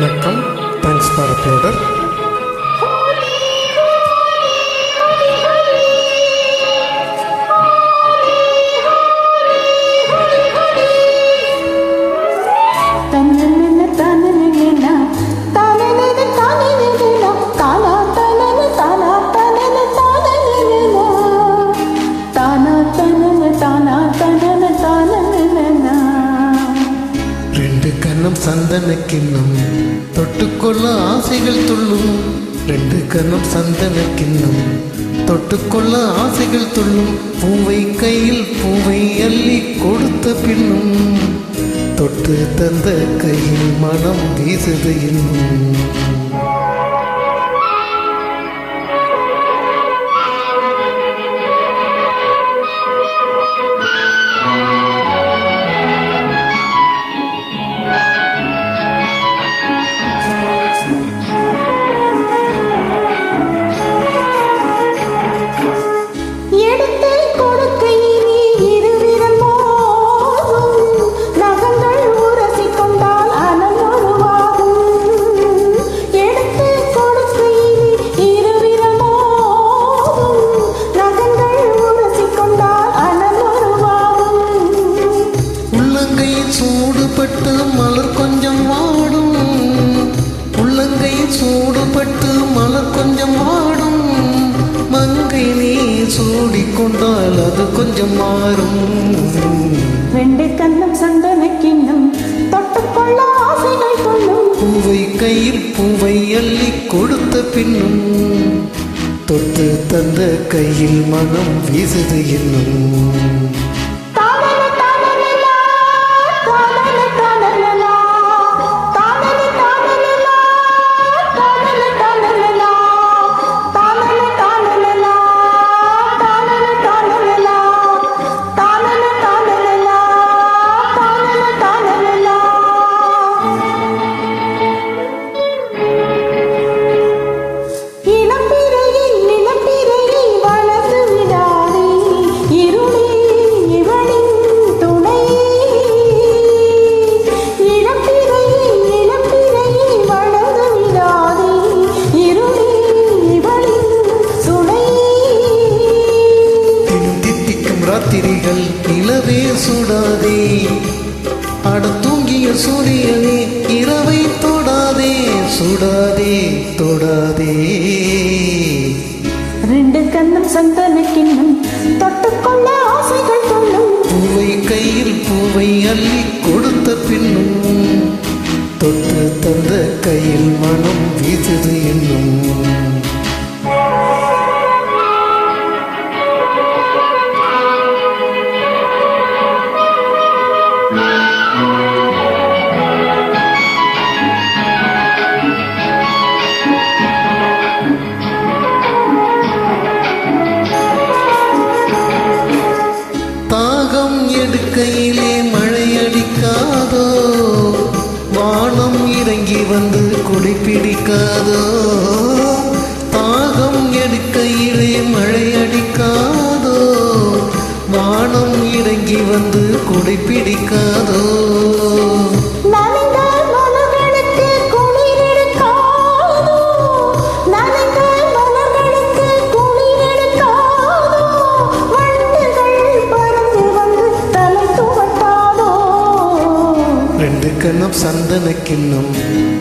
வணக்கம். Thanks for uploader சந்தன கிண்ணம் தொட்டுக்கொள்ள ஆசைகள் துள்ளும். ரெண்டு கண்ணம் சந்தன கிண்ணம் தொட்டுக்கொள்ள ஆசைகள் துள்ளும். பூவை கையில் பூவை அள்ளி கொடுத்த பின்னும். தொட்டு தந்த கையில் மனம் வீசுது இன்னும். கொஞ்சம் மாறும். ரெண்டு கண்ணம் சந்தன கிண்ணம் தொட்டுக்கொள்ள ஆசைகள் கொள்ளும். பூவை கையில் பூவை அள்ளி கொடுத்த பின்னும் தொட்டு தந்த கையில் மனம் வீசுது இன்னும். நிலவே சுடாதே. அட தூங்கிய சூரியனே இரவை தொடாதே. சுடாதே தொடாதே. ரெண்டு கண்ணம் சந்தன கிண்ணம் தொட்டுக்கொள்ள ஆசைகள் கொள்ளும் பூவை கையில் பூவை அள்ளி கொடுத்த பின்னும் வானம் எடுக்கையிலே மழையடிக்காதோ? வானம் இறங்கி வந்து கொடை பிடிக்காதோ தாகம் எடுக்கையிலே மழையடிக்காதோ? வானம் இறங்கி வந்து கொடை பிடிக்காதோ கண்ணம் சந்தன கிண்ணம்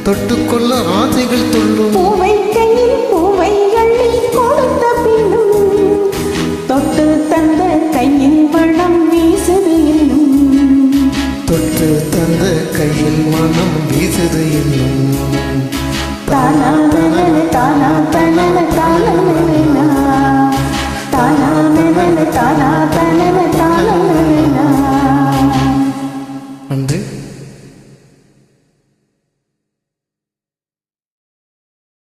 தொட்டுக்கொள்ள ஆசைகள் துள்ளும். பூவை கையில் பூவை அள்ளி கொடுத்த பின்னும் தொட்டு தந்த கையில் வளம் வீசுது இன்னும் தொட்டு தந்த கையில் மனம் வீசுது இன்னும் தானா தானா தானா